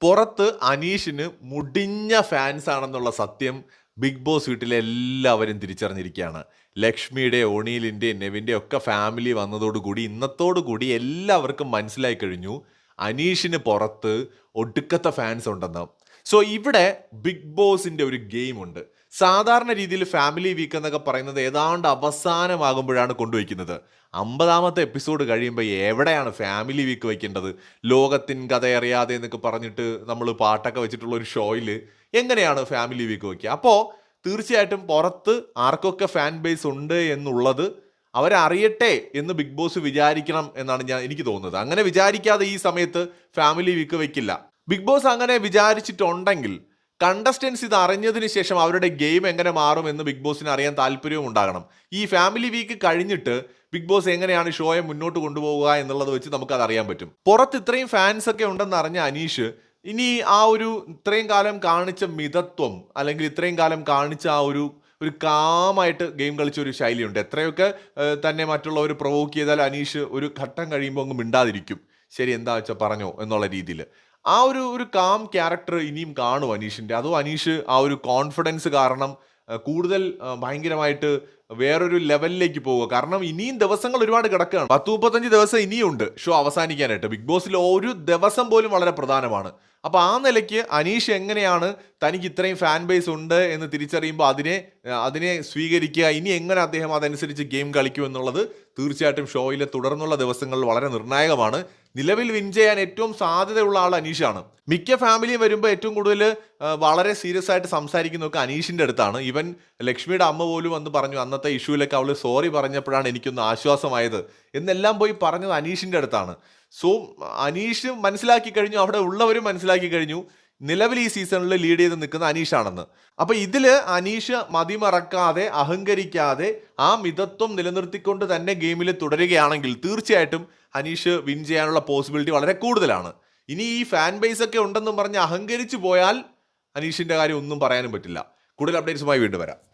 പുറത്ത് അനീഷിന് മുടിഞ്ഞ ഫാൻസ് ആണെന്നുള്ള സത്യം ബിഗ് ബോസ് വീട്ടിലെ എല്ലാവരും തിരിച്ചറിഞ്ഞിരിക്കുകയാണ്. ലക്ഷ്മിയുടെ ഒണീലിന്റെ നെവിന്റെ ഒക്കെ ഫാമിലി വന്നതോടുകൂടി ഇന്നത്തോടുകൂടി എല്ലാവർക്കും മനസ്സിലായി കഴിഞ്ഞു. അനീഷിന് പുറത്ത് ഒടുക്കത്തെ ഫാൻസ് ഉണ്ടെന്ന്. സോ ഇവിടെ ബിഗ് ബോസിന്റെ ഒരു ഗെയിമുണ്ട് സാധാരണ രീതിയിൽ ഫാമിലി വീക്ക് എന്നൊക്കെ പറയുന്നത് ഏതാണ്ട് അവസാനമാകുമ്പോഴാണ് കൊണ്ടുവയ്ക്കുന്നത്. അമ്പതാമത്തെ എപ്പിസോഡ് കഴിയുമ്പോൾ എവിടെയാണ് ഫാമിലി വീക്ക് വയ്ക്കേണ്ടത്? ലോകത്തിൻ കഥ അറിയാതെ എന്നൊക്കെ പറഞ്ഞിട്ട് നമ്മൾ പാട്ടൊക്കെ വെച്ചിട്ടുള്ള ഒരു ഷോയിൽ എങ്ങനെയാണ് ഫാമിലി വീക്ക് വയ്ക്കുക? അപ്പോൾ തീർച്ചയായിട്ടും പുറത്ത് ആർക്കൊക്കെ ഫാൻ ബേസ് ഉണ്ട് എന്നുള്ളത് അവരറിയട്ടെ എന്ന് ബിഗ് ബോസ് വിചാരിക്കണം എന്നാണ് ഞാൻ എനിക്ക് തോന്നുന്നത്. അങ്ങനെ വിചാരിക്കാതെ ഈ സമയത്ത് ഫാമിലി വീക്ക് വെക്കില്ല ബിഗ് ബോസ് അങ്ങനെ വിചാരിച്ചിട്ടുണ്ടെങ്കിൽ കണ്ടസ്റ്റൻസ് ഇത് അറിഞ്ഞതിന് ശേഷം അവരുടെ ഗെയിം എങ്ങനെ മാറും എന്ന് ബിഗ് ബോസിന് അറിയാൻ താല്പര്യവും ഉണ്ടാകണം. ഈ ഫാമിലി വീക്ക് കഴിഞ്ഞിട്ട് ബിഗ് ബോസ് എങ്ങനെയാണ് ഷോയെ മുന്നോട്ട് കൊണ്ടുപോകുക എന്നുള്ളത് വെച്ച് നമുക്കത് അറിയാൻ പറ്റും. പുറത്ത് ഇത്രയും ഫാൻസ് ഒക്കെ ഉണ്ടെന്ന് അറിഞ്ഞ അനീഷ് ഇനി ആ ഒരു ഇത്രയും കാലം കാണിച്ച മിതത്വം അല്ലെങ്കിൽ ഇത്രയും കാലം കാണിച്ച ആ ഒരു ഒരു കാമായിട്ട് ഗെയിം കളിച്ച ഒരു ശൈലിയുണ്ട്. എത്രയൊക്കെ തന്നെ മറ്റുള്ളവർ പ്രൊവോക്ക് ചെയ്താൽ അനീഷ് ഒരു ഘട്ടം കഴിയുമ്പോൾ അങ്ങ് മിണ്ടാതിരിക്കും. ശരി എന്താ വെച്ചാൽ പറഞ്ഞോ എന്നുള്ള രീതിയിൽ ആ ഒരു ഒരു കാം ക്യാരക്ടർ ഇനിയും കാണും അനീഷിന്റെ അതോ അനീഷ് ആ ഒരു കോൺഫിഡൻസ് കാരണം കൂടുതൽ ഭയങ്കരമായിട്ട് വേറൊരു ലെവലിലേക്ക് പോവുക. കാരണം ഇനിയും ദിവസങ്ങൾ ഒരുപാട് കിടക്കുകയാണ്. പത്ത് മുപ്പത്തഞ്ച് ദിവസം ഇനിയുണ്ട് ഷോ അവസാനിക്കാനായിട്ട്. ബിഗ് ബോസിൽ ഒരു ദിവസം പോലും വളരെ പ്രധാനമാണ്. അപ്പോൾ ആ നിലയ്ക്ക് അനീഷ് എങ്ങനെയാണ് തനിക്ക് ഇത്രയും ഫാൻ ബേസ് ഉണ്ട് എന്ന് തിരിച്ചറിയുമ്പോൾ അതിനെ അതിനെ സ്വീകരിക്കുക ഇനി എങ്ങനെ അദ്ദേഹം അതനുസരിച്ച് ഗെയിം കളിക്കും എന്നുള്ളത് തീർച്ചയായിട്ടും ഷോയിലെ തുടർന്നുള്ള ദിവസങ്ങളിൽ വളരെ നിർണായകമാണ്. നിലവിൽ വിൻ ചെയ്യാൻ ഏറ്റവും സാധ്യതയുള്ള ആൾ അനീഷാണ്. മിക്ക ഫാമിലിയും വരുമ്പോൾ ഏറ്റവും കൂടുതൽ വളരെ സീരിയസ് ആയിട്ട് സംസാരിക്കുന്നതൊക്കെ അനീഷിന്റെ അടുത്താണ്. ഇവൻ ലക്ഷ്മിയുടെ അമ്മ പോലും വന്ന് പറഞ്ഞു അന്നത്തെ ഇഷ്യൂവിലൊക്കെ അവൾ സോറി പറഞ്ഞപ്പോഴാണ് എനിക്കൊന്ന് ആശ്വാസമായത്. എന്നെല്ലാം പോയി പറഞ്ഞത് അനീഷിന്റെ അടുത്താണ്. സോ അനീഷ് മനസ്സിലാക്കി കഴിഞ്ഞു അവിടെ ഉള്ളവരും മനസ്സിലാക്കി കഴിഞ്ഞു. നിലവിൽ ഈ സീസണിൽ ലീഡ് ചെയ്ത് നിൽക്കുന്ന അനീഷാണെന്ന്. അപ്പൊ ഇതിൽ അനീഷ് മതിമറക്കാതെ അഹങ്കരിക്കാതെ ആ മിതത്വം നിലനിർത്തിക്കൊണ്ട് തന്നെ ഗെയിമിൽ തുടരുകയാണെങ്കിൽ തീർച്ചയായിട്ടും അനീഷ് വിൻ ചെയ്യാനുള്ള പോസിബിലിറ്റി വളരെ കൂടുതലാണ്. ഇനി ഈ ഫാൻ ബേസ് ഒക്കെ ഉണ്ടെന്നും പറഞ്ഞ് അഹങ്കരിച്ചു പോയാൽ അനീഷിന്റെ കാര്യം ഒന്നും പറയാനും പറ്റില്ല. കൂടുതൽ അപ്ഡേറ്റ്സുമായി വീണ്ടും വരാം.